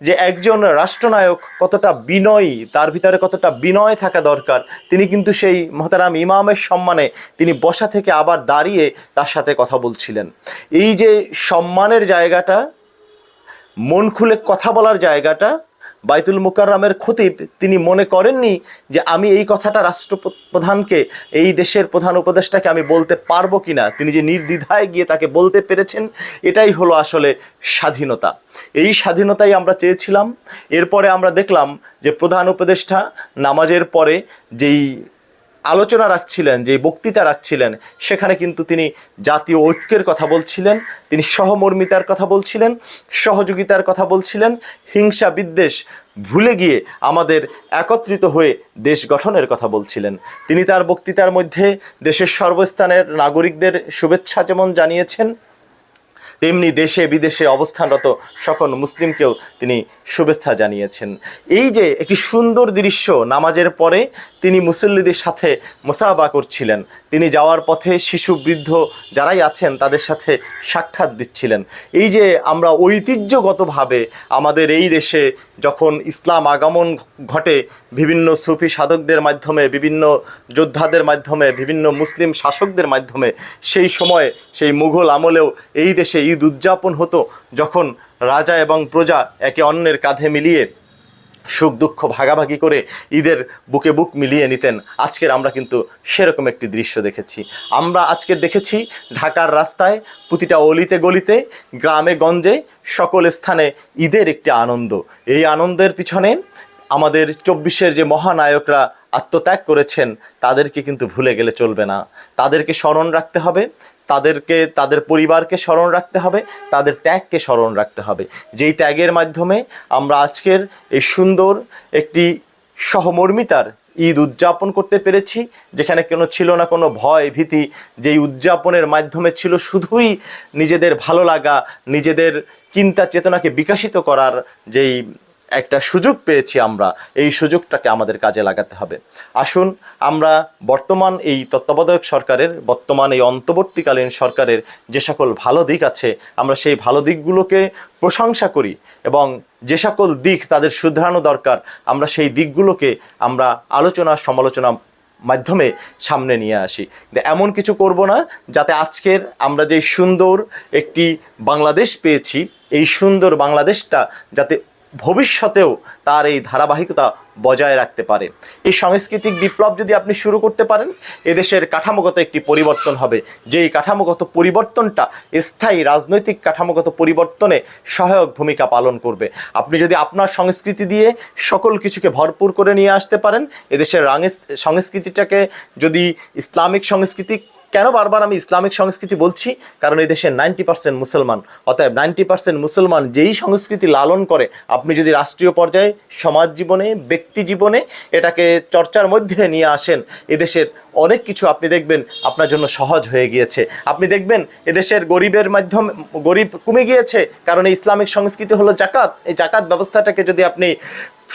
যে একজন রাষ্ট্রনায়ক কতটা বিনয়ী, তার ভিতরে কতটা বিনয় থাকা দরকার, তিনি কিন্তু সেই মহতারাম ইমামের সম্মানে তিনি বসা থেকে আবার দাঁড়িয়ে তার সাথে কথা বলছিলেন। এই যে সম্মানের জায়গাটা, মন খুলে কথা বলার জায়গাটা বাইতুল মুকাররামের খতিব, তিনি মনে করেননি যে আমি এই কথাটা রাষ্ট্রপ্রধানকে, এই দেশের প্রধান উপদেষ্টাকে আমি বলতে পারব কি না তিনি যে নির্দ্বিধায় গিয়ে তাকে বলতে পেরেছেন, এটাই হলো আসলে স্বাধীনতা। এই স্বাধীনতাই আমরা চেয়েছিলাম। এরপরে আমরা দেখলাম যে প্রধান উপদেষ্টা নামাজের পরে যেই আলোচনা রাখছিলেন, যে বক্তৃতা রাখছিলেন, সেখানে কিন্তু তিনি জাতীয় ঐক্যের কথা বলছিলেন, তিনি সহমর্মিতার কথা বলছিলেন, সহযোগিতার কথা বলছিলেন, হিংসা বিদ্বেষ ভুলে গিয়ে আমাদের একত্রিত হয়ে দেশ গঠনের কথা বলছিলেন। তিনি তার বক্তৃতার মধ্যে দেশের সর্বস্থানের নাগরিকদের শুভেচ্ছা যেমন জানিয়েছেন তেমনি দেশে বিদেশে অবস্থানরত সকল মুসলিমকেও তিনি শুভেচ্ছা জানিয়েছেন। এই যে একটি সুন্দর দৃশ্য নামাজের পরে তিনি মুসল্লিদের সাথে মোসাবা করছিলেন, তিনি যাওয়ার পথে শিশু, বৃদ্ধ যারাই আছেন তাদের সাথে সাক্ষাৎ দিচ্ছিলেন। এই যে আমরা ঐতিহ্যগতভাবে আমাদের এই দেশে যখন ইসলাম আগমন ঘটে, বিভিন্ন সুফি সাধকদের মাধ্যমে, বিভিন্ন যোদ্ধাদের মাধ্যমে, বিভিন্ন মুসলিম শাসকদের মাধ্যমে, সেই সময় সেই মুঘল আমলেও এই দেশে ঈদ উদযাপন হতো যখন রাজা এবং প্রজা একে অন্যের কাঁধে মিলিয়ে সুখ দুঃখ ভাগাভাগি করে ঈদের বুকে বুক মিলিয়ে নিতেন। আজকের আমরা কিন্তু সেরকম একটি দৃশ্য দেখেছি। আমরা আজকের দেখেছি ঢাকার রাস্তায়, প্রতিটা অলিতে গলিতে, গ্রামে গঞ্জে, সকল স্থানে ঈদের একটি আনন্দ। এই আনন্দের পিছনে আমাদের চব্বিশের যে মহানায়করা আত্মত্যাগ করেছেন, তাদেরকে কিন্তু ভুলে গেলে চলবে না। তাদেরকে স্মরণ রাখতে হবে, তাদেরকে, তাদের পরিবারকে স্মরণ রাখতে হবে, তাদের ত্যাগকে স্মরণ রাখতে হবে। যেই ত্যাগের মাধ্যমে আমরা আজকের এই সুন্দর একটি সহমর্মিতার ঈদ উদযাপন করতে পেরেছি, যেখানে কোনো ছিল না কোনো ভয় ভীতি, যেই উদযাপনের মাধ্যমে ছিল শুধুই নিজেদের ভালো লাগা, নিজেদের চিন্তা চেতনাকে বিকাশিত করার যেই একটা সুযোগ পেয়েছি আমরা। এই সুযোগটাকে আমাদের কাজে লাগাতে হবে। আসুন, আমরা বর্তমান এই তত্ত্বাবধায়ক সরকারের, বর্তমান এই অন্তর্বর্তীকালীন সরকারের যে সকল ভালো দিক আছে, আমরা সেই ভালো দিকগুলোকে প্রশংসা করি এবং যে সকল দিক তাদের শুধরানো দরকার, আমরা সেই দিকগুলোকে আমরা আলোচনা, সমালোচনা মাধ্যমে সামনে নিয়ে আসি। এমন কিছু করব না, যাতে আজকের আমরা যে সুন্দর একটি বাংলাদেশ পেয়েছি, এই সুন্দর বাংলাদেশটা যাতে ভবিষ্যতেও তার এই ধারাবাহিকতা বজায় রাখতে পারে। এই সাংস্কৃতিক বিপ্লব যদি আপনি শুরু করতে পারেন, এদেশের কাঠামোগত একটি পরিবর্তন হবে। যেই কাঠামোগত পরিবর্তনটা স্থায়ী রাজনৈতিক কাঠামোগত পরিবর্তনে সহায়ক ভূমিকা পালন করবে। আপনি যদি আপনার সংস্কৃতি দিয়ে সকল কিছুকে ভরপুর করে নিয়ে আসতে পারেন, এদেশের সংস্কৃতিটাকে যদি ইসলামিক সংস্কৃতি কেন বারবার আমি ইসলামিক সংস্কৃতি বলছি? কারণ এই দেশে নাইনটি পার্সেন্ট মুসলমান। অতএব নাইনটি পার্সেন্ট মুসলমান যেই সংস্কৃতি লালন করে, আপনি যদি রাষ্ট্রীয় পর্যায়ে, সমাজ জীবনে, ব্যক্তি জীবনে এটাকে চর্চার মধ্যে নিয়ে আসেন এদেশের অনেক কিছু আপনি দেখবেন আপনার জন্য সহজ হয়ে গিয়েছে। আপনি দেখবেন এদেশের গরিবের মাধ্যমে, গরিব কমে গিয়েছে, কারণ ইসলামিক সংস্কৃতি হলো জাকাত। এই জাকাত ব্যবস্থাটাকে যদি আপনি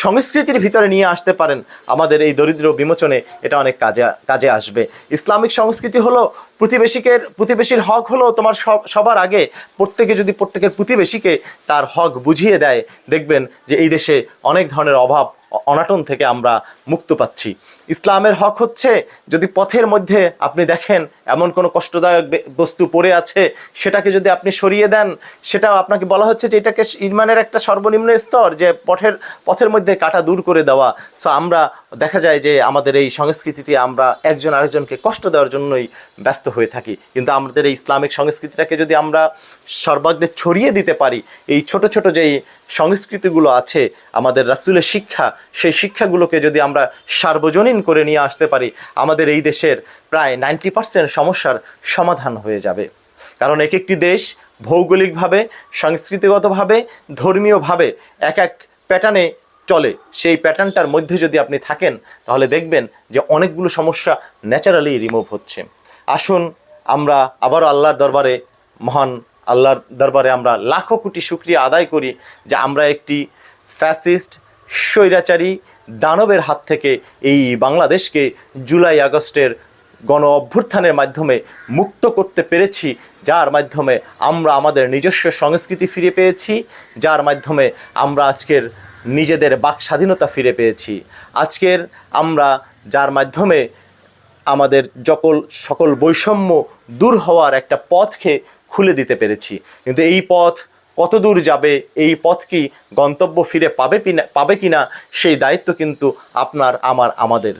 সংস্কৃতির ভিতরে নিয়ে আসতে পারেন। আমাদের এই দরিদ্র বিমোচনে এটা অনেক কাজে কাজে আসবে। ইসলামিক সংস্কৃতি হলো প্রতিবেশীকের প্রতিবেশীর হক হলো তোমার সব- সবার আগে প্রত্যেকে যদি প্রত্যেকের প্রতিবেশীকে তার হক বুঝিয়ে দেয়, দেখবেন যে এই দেশে অনেক ধরনের অভাব অনাটন থেকে আমরা মুক্ত পাচ্ছি। ইসলামের হক হচ্ছে যদি পথের মধ্যে আপনি দেখেন এমন কোনো কষ্টদায়ক বস্তু পড়ে আছে, সেটাকে যদি আপনি সরিয়ে দেন, সেটাও আপনাকে বলা হচ্ছে যে এটাকে ইমানের একটা সর্বনিম্ন স্তর যে পথের পথের মধ্যে কাটা দূর করে দেওয়া। সো আমরা দেখা যায় যে আমাদের এই সংস্কৃতিটি আমরা একজন আরেকজনকে কষ্ট দেওয়ার জন্যই ব্যস্ত হয়ে থাকি। কিন্তু আমাদের এই ইসলামিক সংস্কৃতিটাকে যদি আমরা সর্বাগ্রে ছড়িয়ে দিতে পারি, এই ছোট ছোট যেই সংস্কৃতিগুলো আছে, আমাদের রাসুলের শিক্ষা, সেই শিক্ষাগুলোকে যদি আমরা সার্বজনীন করে নিয়ে আসতে পারি, আমাদের এই দেশের প্রায় নাইনটি পার্সেন্ট সমস্যার সমাধান হয়ে যাবে। কারণ এক একটি দেশ ভৌগোলিকভাবে সংস্কৃতিগতভাবে ধর্মীয়ভাবে এক এক প্যাটার্নে চলে। সেই প্যাটার্নটার মধ্যে যদি আপনি থাকেন, তাহলে দেখবেন যে অনেকগুলো সমস্যা ন্যাচারালি রিমুভ হচ্ছে। আসুন আমরা আবারও আল্লাহর দরবারে, মহান আল্লাহর দরবারে আমরা লাখো কোটি শুক্রিয়া আদায় করি যে আমরা একটি ফ্যাসিস্ট, স্বৈরাচারী, দানবের হাত থেকে এই বাংলাদেশকে জুলাই আগস্টের গণ অভ্যুত্থানের মাধ্যমে মুক্ত করতে পেরেছি, যার মাধ্যমে আমরা আমাদের নিজস্ব সংস্কৃতি ফিরে পেয়েছি, যার মাধ্যমে আমরা আজকের নিজেদের বাক স্বাধীনতা ফিরে পেয়েছি। আজকের আমরা, যার মাধ্যমে আমাদের যকল, সকল বৈষম্য দূর হওয়ার একটা পথকে খুলে দিতে পেরেছি। কিন্তু এই পথ কত দূর যাবে, এই পথ কি গন্তব্য ফিরে পাবে পাবে কিনা, সেই দায়িত্ব কিন্তু আপনার, আমার, আমাদের।